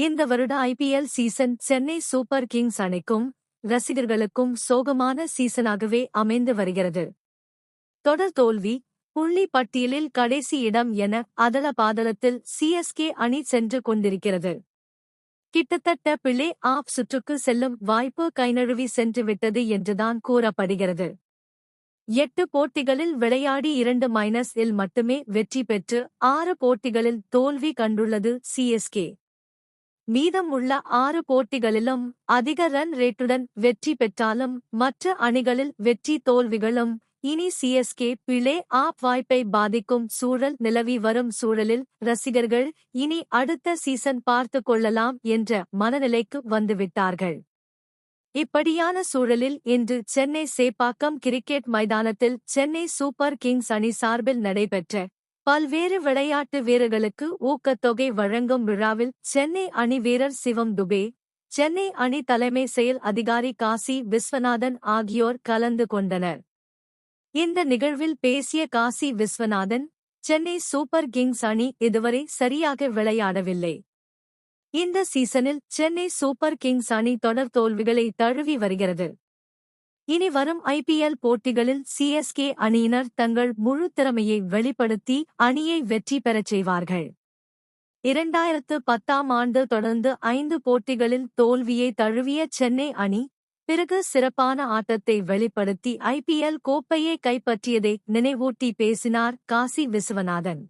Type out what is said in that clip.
இந்த வருட IPL season Chennai super kings அணிக்கும் ரசிகர்களுக்கும் சோகமான சீசனாகவே அமைந்து வருகிறது. தொடர் தோல்வி புள்ளி பட்டியலில் கடைசி இடம் என அதல பாதலத்தில் சிஎஸ்கே அணி சென்று கொண்டிருக்கிறது. கிட்டத்தட்ட பிளே ஆஃப் சுற்றுக்கு செல்லும் வாய்ப்பு கைநழுவி சென்றுவிட்டது என்றுதான் கூறப்படுகிறது. எட்டு போட்டிகளில் விளையாடி இரண்டு மைனஸ் இல் மட்டுமே வெற்றி பெற்று ஆறு போட்டிகளில் தோல்வி கண்டுள்ளது சிஎஸ்கே மீதம் உள்ள ஆறு போட்டிகளிலும் அதிக ரன் ரேட்டுடன் வெற்றி பெற்றாலும் மற்ற அணிகளில் வெற்றி தோல்விகளும் இனி சிஎஸ்கே பிளே ஆப் வாய்ப்பை பாதிக்கும் சூழல் நிலவி வரும் சூழலில் ரசிகர்கள் இனி அடுத்த சீசன் பார்த்து கொள்ளலாம் என்ற மனநிலைக்கு வந்துவிட்டார்கள். இப்படியான சூழலில் இன்று சென்னை சேப்பாக்கம் கிரிக்கெட் மைதானத்தில் சென்னை சூப்பர் கிங்ஸ் அணி சார்பில் நடைபெற்ற பல்வேறு விளையாட்டு வீரர்களுக்கு ஊக்கத்தொகை வழங்கும் விழாவில் சென்னை அணி வீரர் சிவம் துபே சென்னை அணி தலைமை செயல் அதிகாரி காசி விஸ்வநாதன் ஆகியோர் கலந்து கொண்டனர். இந்த நிகழ்வில் பேசிய காசி விஸ்வநாதன் சென்னை சூப்பர் கிங்ஸ் அணி இதுவரை சரியாக விளையாடவில்லை. இந்த சீசனில் சென்னை சூப்பர் கிங்ஸ் அணி தொடர் தோல்விகளை தழுவி வருகிறது. இனி வரும் ஐபிஎல் போட்டிகளில் சிஎஸ்கே அணியினர் தங்கள் முழு திறமையை வெளிப்படுத்தி அணியை வெற்றி பெறச் செய்வார்கள். இரண்டாயிரத்து பத்தாம் ஆண்டு தொடர்ந்து ஐந்து போட்டிகளில் தோல்வியை தழுவிய சென்னை அணி பிறகு சிறப்பான ஆட்டத்தை வெளிப்படுத்தி ஐபிஎல் கோப்பையை கைப்பற்றியதை நினைவூட்டி பேசினார் காசி விஸ்வநாதன்.